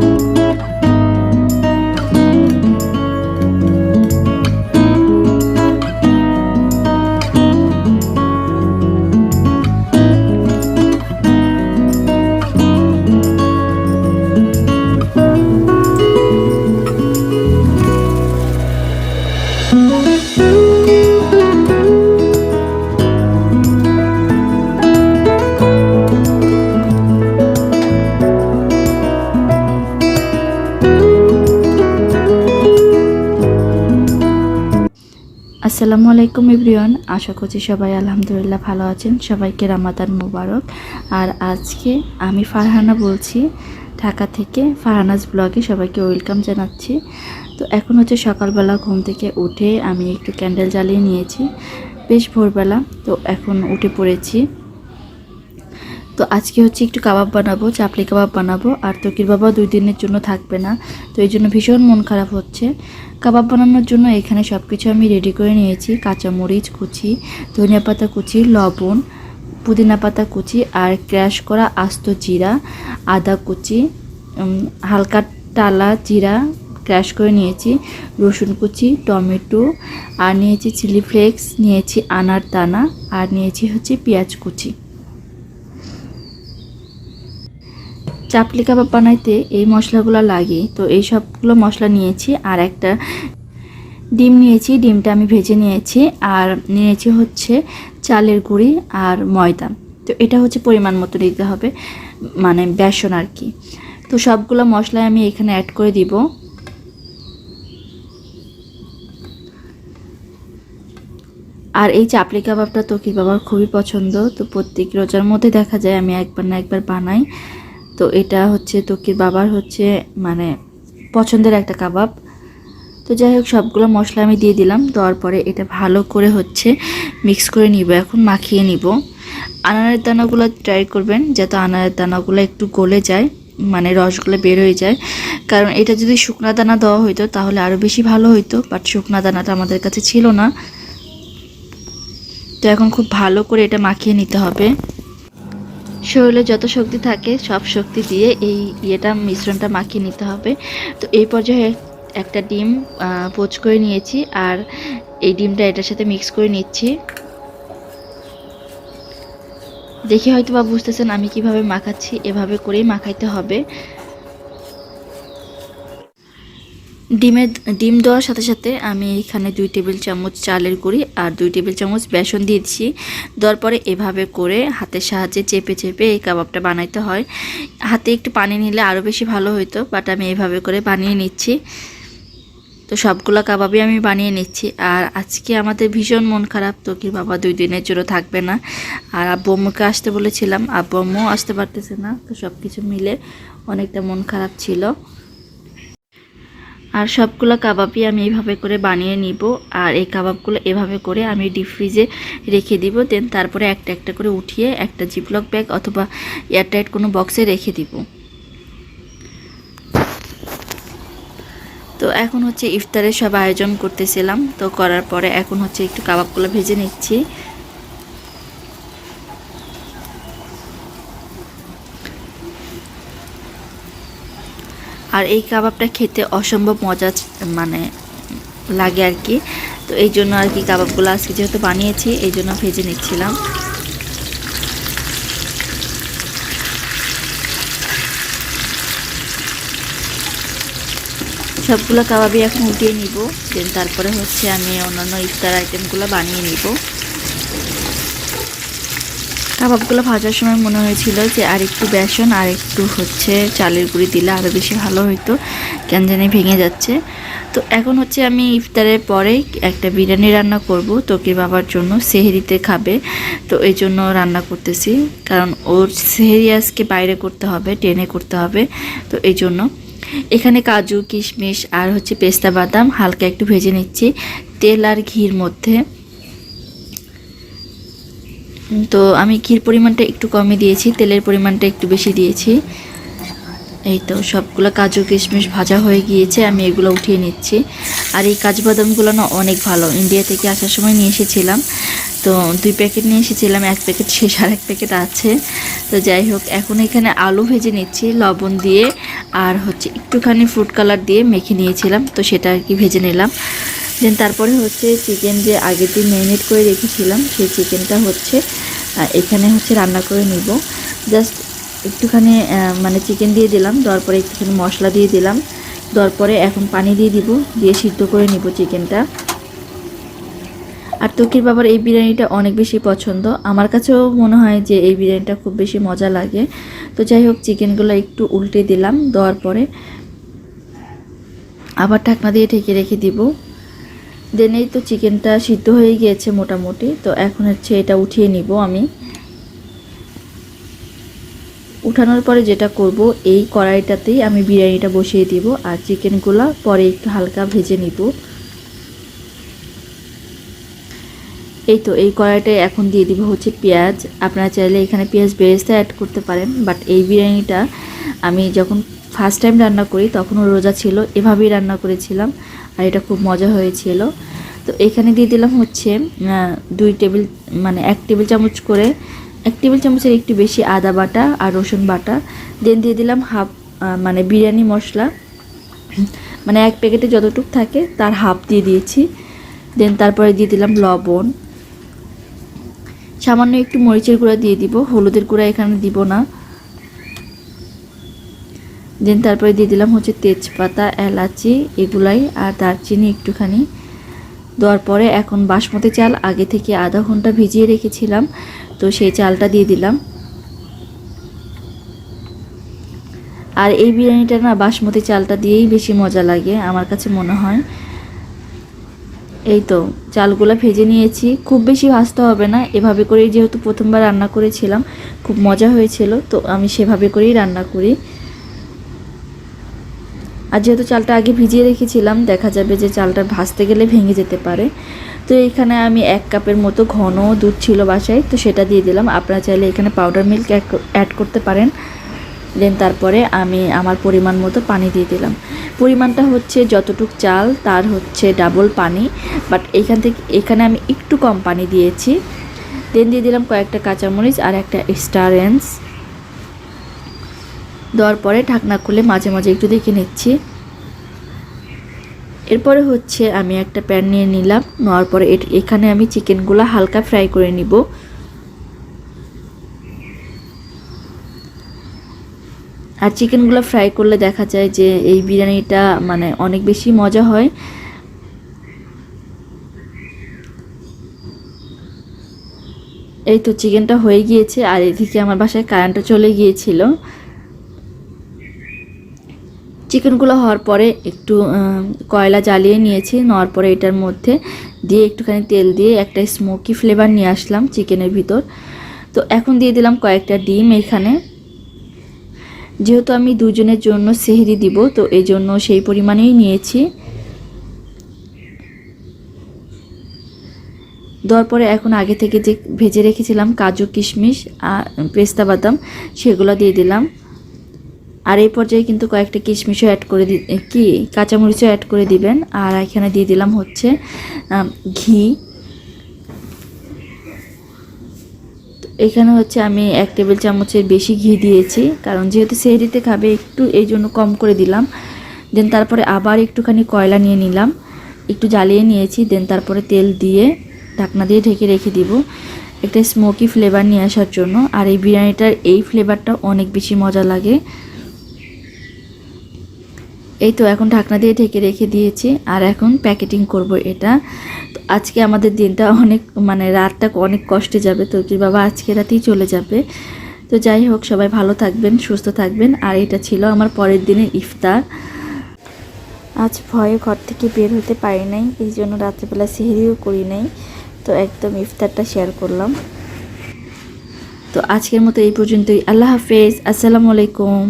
you আসসালামু আলাইকুম ইব্রিয়ন আশা করছি সবাই আলহামদুলিল্লাহ ভালো আছেন। সবাইকে রামাদান মুবারক। আর আজকে আমি ফারহানা বলছি। ঢাকা থেকে ফারহানাজ ব্লগে সবাইকে ওয়েলকাম জানাচ্ছি। তো এখন হচ্ছে সকালবেলা ঘুম থেকে উঠে আমি একটু ক্যান্ডেল জ্বালিয়ে নিয়েছি। বেশ ভোরবেলা। তো এখন উঠে পড়েছি। তো আজকে হচ্ছে একটু কাবাব বানাবো চাপলি কাবাব বানাবো। আর তকির বাবা দুই দিনের জন্য থাকবে না, তো এই জন্য ভীষণ মন খারাপ হচ্ছে। কাবাব বানানোর জন্য এখানে সব কিছু আমি রেডি করে নিয়েছি, কাঁচামরিচ কুচি, ধনিয়া পাতা কুচি, লবণ, পুদিনা পাতা কুচি আর ক্র্যাশ করা আস্ত জিরা, আদা কুচি হালকা টালা জিরা ক্র্যাশ করে নিয়েছি, রসুন কুচি, টমেটো, আর নিয়েছি চিলি ফ্লেক্স নিয়েছি আনার দানা, আর নিয়েছি হচ্ছে পেঁয়াজ কুচি। চাপলি কাবাব বানাইতে এই মশলাগুলো লাগে। তো এই সবগুলো মশলা নিয়েছি, আর একটা ডিম নিয়েছি, ডিমটা আমি ভেজে নিয়েছি, আর নিয়েছি হচ্ছে চালের গুঁড়ি আর ময়দা। তো এটা হচ্ছে পরিমাণ মতো দিতে হবে মানে বেসন আর কি। তো সবগুলো মশলা আমি এখানে অ্যাড করে দিব। আর এই চাপলি কাবাবটা তকির বাবার খুবই পছন্দ, তো প্রত্যেক রোজার মধ্যে দেখা যায় আমি একবার না একবার বানাই। তো এটা হচ্ছে তকির বাবার হচ্ছে মানে পছন্দের একটা কাবাব। তো যাই হোক, সবগুলো মশলা আমি দিয়ে দিলাম। দেওয়ার পরে এটা ভালো করে হচ্ছে মিক্স করে নিব, এখন মাখিয়ে নিব। আনারের দানাগুলো ট্রাই করবেন, যাতে আনারের দানাগুলো একটু গলে যায় মানে রসগুলো বের হয়ে যায়। কারণ এটা যদি শুকনা দানা দেওয়া হইতো, তাহলে আরও বেশি ভালো হইতো বাট শুকনা দানাটা আমাদের কাছে ছিল না। তো এখন খুব ভালো করে এটা মাখিয়ে নিতে হবে। শরীরে যত শক্তি থাকে, সব শক্তি দিয়ে এই ইয়েটা, মিশ্রণটা মাখিয়ে নিতে হবে। তো এই পর্যায়ে একটা ডিম পোচ করে নিয়েছি আর এই ডিমটা এটার সাথে মিক্স করে নিচ্ছি। দেখে হয়তো বা বুঝতেছেন আমি কীভাবে মাখাচ্ছি, এভাবে করেই মাখাইতে হবে। ডিমের ডিম দেওয়ার সাথে সাথে আমি এখানে দুই টেবিল চামচ চালের গুঁড়ি আর দুই টেবিল চামচ বেসন দিয়েছি। দেওয়ার পরে এভাবে করে হাতের সাহায্যে চেপে চেপে এই কাবাবটা বানাইতে হয়। হাতে একটু পানি নিলে আরও বেশি ভালো হতো বাট আমি এভাবে করে বানিয়ে নিচ্ছি। তো সবগুলো কাবাবই আমি বানিয়ে নিচ্ছি। আর আজকে আমাদের ভীষণ মন খারাপ তকির বাবা, দুই দিনের জন্য থাকবে না। আর আব্বু আম্মুকে আসতে বলেছিলাম, আব্বু আসতে পারতেছে না, তো সব কিছু মিলে অনেকটা মন খারাপ ছিল। আর সবগুলো কাবাবই আমি এইভাবে করে বানিয়ে নিব, আর এই কাবাবগুলো এভাবে করে আমি ডিপ ফ্রিজে রেখে দিব দেন তারপরে একটা একটা করে উঠিয়ে একটা জিপলক ব্যাগ অথবা এয়ারটাইট কোনো বক্সে রেখে দিব। তো এখন হচ্ছে ইফতারের সব আয়োজন করতেছিলাম, তো করার পরে এখন হচ্ছে একটু কাবাবগুলো ভেজে নিচ্ছি। আর এই কাবাবটা খেতে অসম্ভব মজা মানে লাগে আর কি। তো এই জন্য আর কি কাবাবগুলো আজকে যেহেতু বানিয়েছি, এই জন্য ভেজে নিচ্ছিলাম। সবগুলো কাবাবই এখন উঠিয়ে নিব, দেন তারপরে হচ্ছে আমি অন্যান্য ইফতার আইটেমগুলো বানিয়ে নিব। কাবাবগুলো ভাজার সময় মনে হয়েছিল যে আর একটু বেসন, আর একটু হচ্ছে চালের গুঁড়ি দিলে আরও বেশি ভালো হতো কেন জানি ভেঙে যাচ্ছে। তো এখন হচ্ছে আমি ইফতারের পরে একটা বিরিয়ানি রান্না করব। তোকে বাবার জন্য সেহেরিতে খাবে। তো এই জন্য রান্না করতেছি। কারণ ওর সেহেরি আজকে বাইরে করতে হবে টেনে করতে হবে। তো এই জন্য এখানে কাজু, কিশমিশ আর হচ্ছে পেস্তা বাদাম হালকা একটু ভেজে নিচ্ছি। তেল আর ঘির মধ্যে। তো আমি ঘির পরিমাণটা একটু কমই দিয়েছি, তেলের পরিমাণটা একটু বেশি দিয়েছি। এই তো সবগুলো কাজু কিশমিশ ভাজা হয়ে গিয়েছে, আমি এগুলো উঠিয়ে নিচ্ছি। আর এই কাজু বাদামগুলো না অনেক ভালো ইন্ডিয়া থেকে আসার সময় নিয়ে এসেছিলাম। তো দুই প্যাকেট নিয়ে এসেছিলাম, এক প্যাকেট শেষ আর এক প্যাকেট আছে। তো যাই হোক, এখন এখানে আলু ভেজে নিচ্ছি, লবণ দিয়ে, আর হচ্ছে একটুখানি ফুড কালার দিয়ে মেখে নিয়েছিলাম, তো সেটা আর কি ভেজে নিলাম। দেন তারপরে হচ্ছে চিকেন যে আগের দিন ম্যারিনেট করে রেখেছিলাম, সেই চিকেনটা হচ্ছে এখানে হচ্ছে রান্না করে নিব। জাস্ট একটুখানি মানে চিকেন দিয়ে দিলাম, দেওয়ার পরে একটুখানি মশলা দিয়ে দিলাম। দেওয়ার পরে এখন পানি দিয়ে দিব, দিয়ে সিদ্ধ করে নিব চিকেনটা আর তকির বাবার এই বিরিয়ানিটা অনেক বেশি পছন্দ। আমার কাছেও মনে হয় যে এই বিরিয়ানিটা খুব বেশি মজা লাগে। তো যাই হোক চিকেনগুলো একটু উল্টে দিলাম, দেওয়ার পরে আবার ঢাকনা দিয়ে ঢেকে রেখে দিব। দেন এই তো চিকেনটা সিদ্ধ হয়ে গিয়েছে মোটামুটি, তো এখন হচ্ছে এটা উঠিয়ে নিব আমি। উঠানোর পরে যেটা করব, এই কড়াইটাতেই আমি বিরিয়ানিটা বসিয়ে দিব আর চিকেনগুলো পরে একটু হালকা ভেজে নিব। এই তো, এই কড়াইটায় এখন দিয়ে দিব হচ্ছে পেঁয়াজ। আপনারা চাইলে এখানে পেঁয়াজ বেরেস্তা অ্যাড করতে পারেন বাট এই বিরিয়ানিটা আমি যখন ফার্স্ট টাইম রান্না করি, তখনও রোজা ছিল, এভাবেই রান্না করেছিলাম, আর এটা খুব মজা হয়েছিল। তো এখানে দিয়ে দিলাম হচ্ছে দুই টেবিল মানে এক টেবিল চামচ করে, এক টেবিল চামচের একটু বেশি আদা বাটা আর রসুন বাটা দেন দিয়ে দিলাম হাফ মানে বিরিয়ানি মশলা। মানে এক প্যাকেটে যতটুক থাকে তার হাফ দিয়ে দিয়েছি। দেন তারপরে দিয়ে দিলাম লবণ। সামান্য একটু মরিচের গুঁড়া দিয়ে দিব, হলুদের গুঁড়া এখানে দিব না। দেন তারপরে দিয়ে দিলাম হচ্ছে তেজপাতা, এলাচি এগুলাই আর দারচিনি একটুখানি। দেওয়ার পরে এখন বাসমতি চাল, আগে থেকে আধা ঘণ্টা ভিজিয়ে রেখেছিলাম, তো সেই চালটা দিয়ে দিলাম। আর এই বিরিয়ানিটা না বাসমতি চালটা দিয়েই বেশি মজা লাগে, আমার কাছে মনে হয়। এই তো, চালগুলো ভেজে নিয়েছি। খুব বেশি ভাজতে হবে না, এভাবে করেই যেহেতু প্রথমবার রান্না করেছিলাম, খুব মজা হয়েছিল, তো আমি সেভাবে করেই রান্না করি। আর যেহেতু চালটা আগে ভিজিয়ে রেখেছিলাম, দেখা যাবে যে চালটা ভাজতে গেলে ভেঙে যেতে পারে। তো এখানে আমি এক কাপের মতো ঘন দুধ ছিল বাসায়, তো সেটা দিয়ে দিলাম। আপনারা চাইলে এখানে পাউডার মিল্ক অ্যাড করতে পারেন। দেন তারপরে আমি আমার পরিমাণ মতো পানি দিয়ে দিলাম। পরিমাণটা হচ্ছে যতটুক চাল, তার হচ্ছে ডাবল পানি। বাট এইখান থেকে, এখানে আমি একটু কম পানি দিয়েছি। দেন দিয়ে দিলাম কয়েকটা কাঁচামরিচ আর একটা স্টারেন্স দেওয়ার পরে ঢাকনা খুলে মাঝে মাঝে একটু দেখে নিচ্ছি। এরপরে হচ্ছে আমি একটা প্যান নিয়ে নিলাম, নেওয়ার পরে এখানে আমি চিকেনগুলো হালকা ফ্রাই করে নিব। আর চিকেনগুলো ফ্রাই করলে দেখা যায় যে এই বিরিয়ানিটা মানে অনেক বেশি মজা হয়। এই তো চিকেনটা হয়ে গিয়েছে, আর এদিকে আমার বাসায় কারেন্টটা চলে গিয়েছিল। চিকেনগুলো হওয়ার পরে একটু কয়লা জ্বালিয়ে নিয়েছি, নেওয়ার পরে এটার মধ্যে দিয়ে একটুখানি তেল দিয়ে একটা স্মোকি ফ্লেভার নিয়ে আসলাম চিকেনের ভিতর। তো এখন দিয়ে দিলাম কয়েকটা ডিম এখানে। যেহেতু আমি দুজনের জন্য সেহরি দিব, তো এই জন্য সেই পরিমাণেই নিয়েছি। দেওয়ার পরে এখন আগে থেকে যে ভেজে রেখেছিলাম কাজু কিশমিশ আর পেস্তা বাদাম, সেগুলো দিয়ে দিলাম। আর এই পর্যায়ে কিন্তু কয়েকটা কিশমিশও অ্যাড করে দি কি, কাঁচামরিচও অ্যাড করে দিবেন। আর এখানে দিয়ে দিলাম হচ্ছে ঘি। এখানে হচ্ছে আমি এক টেবিল চামচের বেশি ঘি দিয়েছি, কারণ যেহেতু সেহরিতে খাবে একটু, এই জন্য কম করে দিলাম। দেন তারপরে আবার একটুখানি কয়লা নিয়ে নিলাম। একটু জ্বালিয়ে নিয়েছি, দেন তারপরে তেল দিয়ে ঢাকনা দিয়ে ঢেকে রেখে দিব। একটা স্মোকি ফ্লেভার নিয়ে আসার জন্য। আর এই বিরিয়ানিটার এই ফ্লেভারটা অনেক বেশি মজা লাগে। এই তো এখন ঢাকনা দিয়ে ঢেকে রেখে দিয়েছি, আর এখন প্যাকেটিং করব এটা। আজকে আমাদের দিনটা অনেক মানে রাতটা অনেক কষ্টে যাবে, তো কি বাবা আজকে রাতেই চলে যাবে। তো যাই হোক, সবাই ভালো থাকবেন, সুস্থ থাকবেন, আর এটা ছিল আমার পরের দিনের ইফতার। আজ ভয়ে ঘর থেকে বের হতে পারি নাই, এই জন্য রাত্রেবেলা সেহেরিও করি নাই, তো একদম ইফতারটা শেয়ার করলাম। তো আজকের মতো এই পর্যন্তই, আল্লাহ হাফেজ, আসসালামু আলাইকুম।